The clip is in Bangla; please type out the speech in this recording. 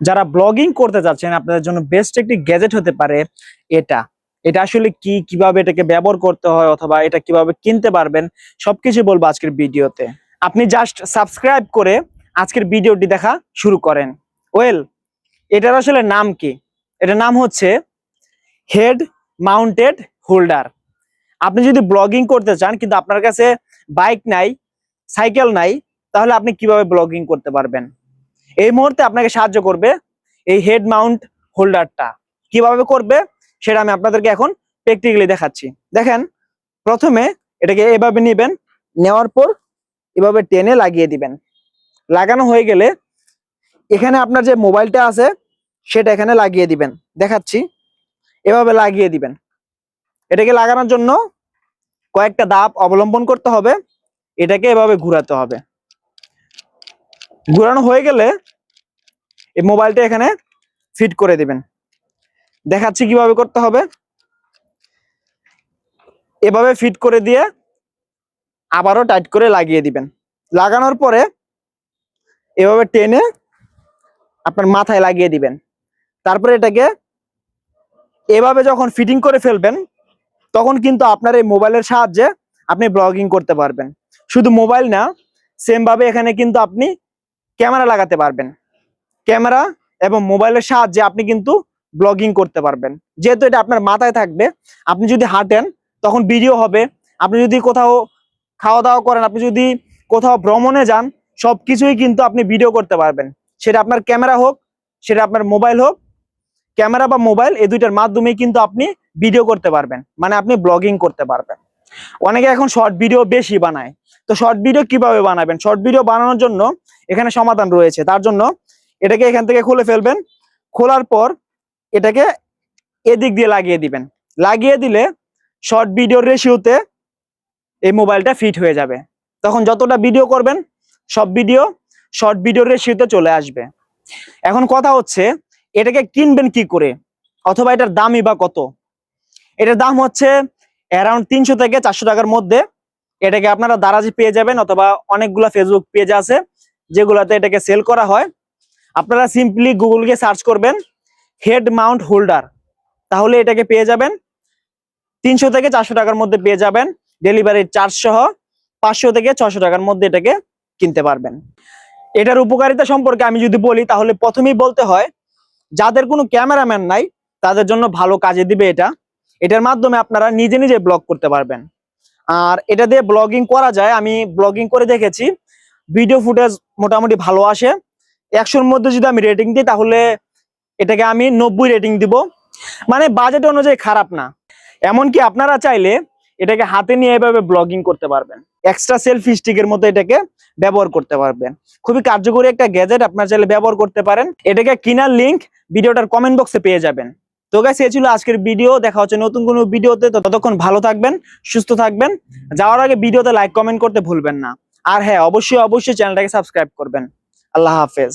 যারা ব্লগিং করতে যাচ্ছেন, আপনাদের জন্য বেস্ট একটি গ্যাজেট হতে পারে এটা। এটা আসলে কি, কীভাবে এটাকে ব্যবহার করতে হয় অথবা এটা কীভাবে কিনতে পারবেন, সবকিছু বলব আজকের ভিডিওতে। আপনি জাস্ট সাবস্ক্রাইব করে আজকের ভিডিওটি দেখা শুরু করেন। ওয়েল এটার আসলে নাম কি? এটার নাম হচ্ছে হেড মাউন্টেড হোল্ডার আপনি যদি ব্লগিং করতে চান, কিন্তু আপনার কাছে বাইক নাই সাইকেল নাই, তাহলে আপনি কীভাবে ব্লগিং করতে পারবেন? এই মুহূর্তে আপনাকে সাহায্য করবে এই হেড মাউন্ট হোল্ডারটা কীভাবে করবে? সেটা আমি আপনাদেরকে এখন প্র্যাকটিক্যালি দেখাচ্ছি। দেখেন, প্রথমে এটাকে এভাবে নেবেন, নেওয়ার পর এভাবে টেনে লাগিয়ে দিবেন। লাগানো হয়ে গেলে এখানে আপনার যে মোবাইলটা আছে, সেটা এখানে লাগিয়ে দিবেন। দেখাচ্ছি। এভাবে লাগিয়ে দিবেন। এটাকে লাগানোর জন্য কয়েকটা দাপ অবলম্বন করতে হবে। এটাকে এভাবে ঘোরাতে হবে। ঘোরানো হয়ে গেলে এই মোবাইলটা এখানে ফিট করে দিবেন। দেখাচ্ছি কীভাবে করতে হবে। এভাবে ফিট করে দিয়ে আবারও টাইট করে লাগিয়ে দিবেন। লাগানোর পরে এভাবে টেনে আপনার মাথায় লাগিয়ে দিবেন। তারপরে এটাকে এভাবে যখন ফিটিং করে ফেলবেন, তখন কিন্তু আপনার এই মোবাইলের সাহায্যে আপনি ব্লগিং করতে পারবেন। শুধু মোবাইল না, সেমভাবে এখানে কিন্তু আপনি ক্যামেরা লাগাতে পারবেন। ক্যামেরা এবং মোবাইলের সাহায্যে আপনি কিন্তু ব্লগিং করতে পারবেন। যেহেতু এটা আপনার মাথায় থাকবে, আপনি যদি হাঁটেন, তখন ভিডিও হবে। আপনি যদি কোথাও খাওয়া দাওয়া করেন, আপনি যদি কোথাও ভ্রমণে যান সব কিছুই কিন্তু আপনি ভিডিও করতে পারবেন। সেটা আপনার ক্যামেরা হোক, সেটা আপনার মোবাইল হোক, ক্যামেরা বা মোবাইল এই দুইটার মাধ্যমে কিন্তু আপনি ভিডিও করতে পারবেন। মানে আপনি ব্লগিং করতে পারবেন। অনেকে এখন শর্ট ভিডিও বেশি বানায়। তো শর্ট ভিডিও কীভাবে বানাবেন? শর্ট ভিডিও বানানোর জন্য এখানে সমাধান রয়েছে। তার জন্য এটাকে এখান থেকে খুলে ফেলবেন। খোলার পর এটাকে এদিক দিয়ে লাগিয়ে দিবেন। লাগিয়ে দিলে শর্ট ভিডিওর রেশিওতে এই মোবাইলটা ফিট হয়ে যাবে। তখন যতটা ভিডিও করবেন, সব ভিডিও শর্ট ভিডিওর রেশিওতে চলে আসবে। এখন কথা হচ্ছে, এটাকে কিনবেন কি করে? অথবা এটার দামই বা কত? এটার দাম হচ্ছে অ্যারাউন্ড তিনশো থেকে চারশো টাকার মধ্যে এটাকে আপনারা দারাজি পেয়ে যাবেন অথবা অনেকগুলা ফেসবুক পেজ আছে যেগুলাতে এটাকে সেল করা হয়। আপনারা সিম্পলি গুগলকে সার্চ করবেন হেড মাউন্ট হোল্ডার তাহলে এটাকে পেয়ে যাবেন। তিনশো থেকে চারশো টাকার মধ্যে পেয়ে যাবেন। ডেলিভারি চার্জ সহ পাঁচশো থেকে ছশো টাকার মধ্যে এটাকে কিনতে পারবেন। এটার উপকারিতা সম্পর্কে আমি যদি বলি, তাহলে প্রথমেই বলতে হয়, যাদের কোনো ক্যামেরাম্যান নাই, তাদের জন্য ভালো কাজে দিবে এটা। এটার মাধ্যমে আপনারা নিজে নিজে ব্লগ করতে পারবেন। আর এটা দিয়ে ব্লগিং করা যায়, আমি ব্লগিং করে দেখেছি। ভিডিও ফুটেজ মোটামুটি ভালো আসে। একশোর মধ্যে যদি আমি রেটিং দিই, তাহলে এটাকে আমি নব্বই রেটিং দিব। মানে বাজেট অনুযায়ী খারাপ না। এমনকি আপনারা চাইলে এটাকে হাতে নিয়ে এভাবে ব্লগিং করতে পারবেন। এক্সট্রা সেলফি স্টিকের মতো এটাকে ব্যবহার করতে পারবেন। খুবই কার্যকরী একটা গ্যাজেট আপনার চাইলে ব্যবহার করতে পারেন। এটাকে কিনার লিংক ভিডিওটার কমেন্ট বক্সে পেয়ে যাবেন। তো গাইস এই ছিল আজকের ভিডিও দেখা হচ্ছে নতুন কোনো ভিডিওতে তো ততক্ষণ ভালো থাকবেন, সুস্থ থাকবেন। যাওয়ার আগে ভিডিওতে লাইক কমেন্ট করতে ভুলবেন না। আর হ্যাঁ অবশ্যই অবশ্যই চ্যানেলটাকে সাবস্ক্রাইব করবেন। আল্লাহ হাফেজ।